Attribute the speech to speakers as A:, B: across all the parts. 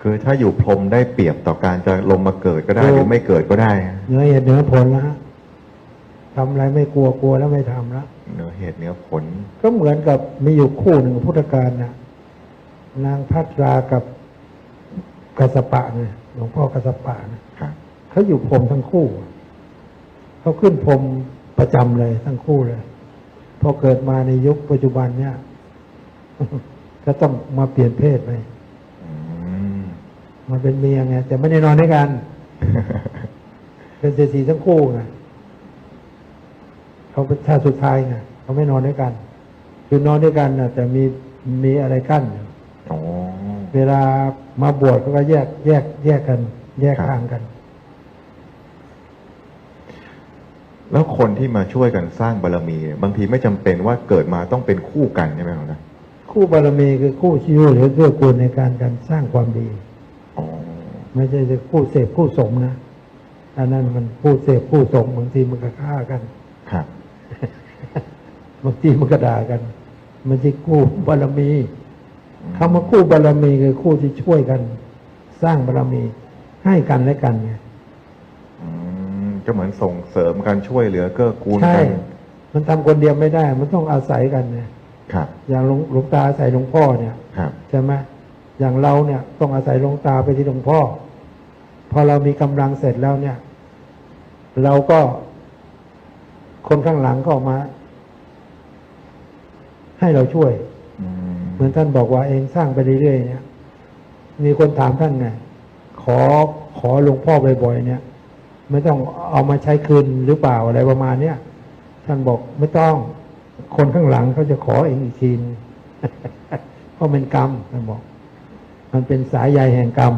A: คือถ้าอยู่พรหมได้เปรียบต่อการจะลงมาเกิดก็ได้
B: ถูก
A: หรือไม่เกิดก็ได้
B: เหนือเหตุเหนือผลแล้วทำอะไรไม่กลัวกลัวแล้วไม่ทำแล้ว
A: เหนือเหตุเหนือผล
B: ก็เหมือนกับมีอยู่คู่หนึ่งพุทธการนะนางพัตรากับกัสสปะเนี่ยหลวงพ่อกัสสปะนะครับเขาอยู่พรหมทั้งคู่ เขาขึ้นพรหมประจำเลยทั้งคู่เลยพอเกิดมาในยุคปัจจุบันเนี่ยก็ต้องมาเปลี่ยนเพศไป
A: อืม
B: มาเป็นเมียไงแต่ไม่ได้นอนด้วยกัน เป็นเศรษฐีทั้งคู่ไงเขาเป็นชาติสุดท้ายไงเขาไม่นอนด้วยกัน คือนอนด้วยกันนะแต่มีมีอะไรกั้นอยู่
A: อ๋อ
B: เวลามาบวชเขาก็แยกแยก แยกกัน แยก
A: ครับ
B: ทางกัน
A: แล้วคนที่มาช่วยกันสร้างบารมีเนี่ยบางทีไม่จำเป็นว่าเกิดมาต้องเป็นคู่กันใช่ไหมครับนะ
B: คู่บารมีคือคู่ชีวิตหรือเกื้อกูลในการการสร้างความดี
A: อ๋อ
B: ไม่ใช่จะคู่เสพคู่สมนะอันนั้นมันคู่เสพคู่สมบางทีมันก็ฆ่ากัน
A: ครับ
B: บางทีมันก็ด่ากัน มันจะคู่บารมีคำว่าคู่บารมีคือคู่ที่ช่วยกัน สร้างบารมีให้กันและกันไง
A: อืมก็เหมือนส่งเสริมการช่วยเหลือเกื้อกูล
B: ใช่
A: กัน
B: มันทำคนเดียวไม่ได้ มันต้องอาศัยกันไง
A: ครับ
B: อย่างหลวงหลวงตาอาศัยหลวงพ่อเนี่ย
A: ครับ
B: ใช่ไหมอย่างเราเนี่ยต้องอาศัยหลวงตาไปที่หลวงพ่อ พอเรามีกำลังเสร็จแล้วเนี่ย เราก็คนข้างหลังก็ออกมา ให้เราช่วย เหมือนท่านบอกว่าเองสร้างไปเรื่อยๆเนี่ย มีคนถามท่านไงขอขอหลวงพ่อบ่อยๆเนี่ย ไม่ต้องเอามาใช้คืนหรือเปล่าอะไรประมาณเนี้ยท่านบอกไม่ต้อง คนข้างหลังเขาจะขอเองอีกทีเพราะเป็นกรรมท่านบอก มันเป็นสายใยแห่งกรรม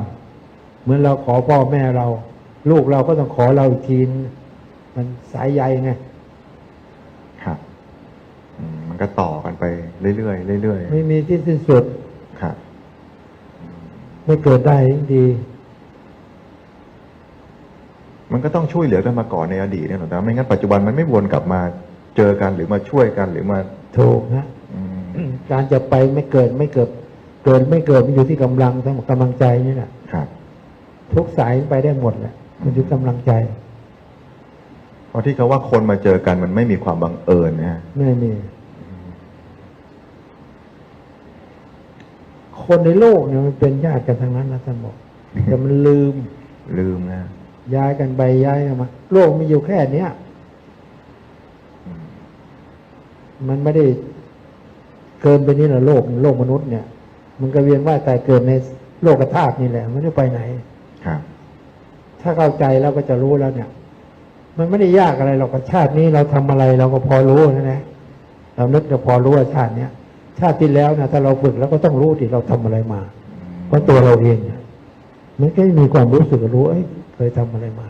B: เหมือนเราขอพ่อแม่เรา ลูกเราก็ต้องขอเราอีกทีนงมันสายใยไง
A: ครับอืมมันก็ต่อกันไปเรื่อยๆเรื่อย
B: ไม่มีที่สิ้นสุด
A: ๆครับ
B: ไม่เกิดได้ยิ่งดี
A: มันก็ต้องช่วยเหลือกันมาก่อนในอดีตเนี่ยหรอแต่ไม่งั้นปัจจุบันมันไม่วนกลับมาเจอกันหรือมาช่วยกันหรือมา
B: ถูกนะ
A: อืม
B: การจะไปไม่เกิดไม่เกิด เกิดไม่เกิดมันอยู่ที่กำลังทั้งหมดกำลังใจนี่แหละ
A: ครับ
B: ทุกสายไปได้หมดแหละมันอยู่กำลังใจ
A: เพราะที่เขาว่าคนมาเจอกันมันไม่มีความบังเอิญนะฮะ
B: ไม่มี คนในโลกเนี่ยมันเป็นญาติกันทั้งนั้นนะท่านบอกแต่มันลืม
A: ลืมนะ
B: ย้ายกันไปย้ายกันมา โลกมีอยู่แค่เนี้ย
A: อืม
B: มันไม่ได้เกินไปนี่แหละโลกโลกมนุษย์เนี่ย มันก็เวียนว่ายตายเกิดในโลกธาตุนี่แหละไม่ได้ไปไหน
A: ครับ
B: ถ้าเข้าใจแล้วก็จะรู้แล้วเนี่ย มันไม่ได้ยากอะไรหรอกชาตินี้เราทำอะไรเราก็พอรู้นะนะเรานึกจะพอรู้ว่าชาติเนี้ยชาติที่แล้วนะถ้าเราฝึกแล้วก็ต้องรู้ที่เราทำอะไรมาเพราะตัวเราเองมันก็มีความรู้สึกรู้เอ้ยเคยทำอะไรมา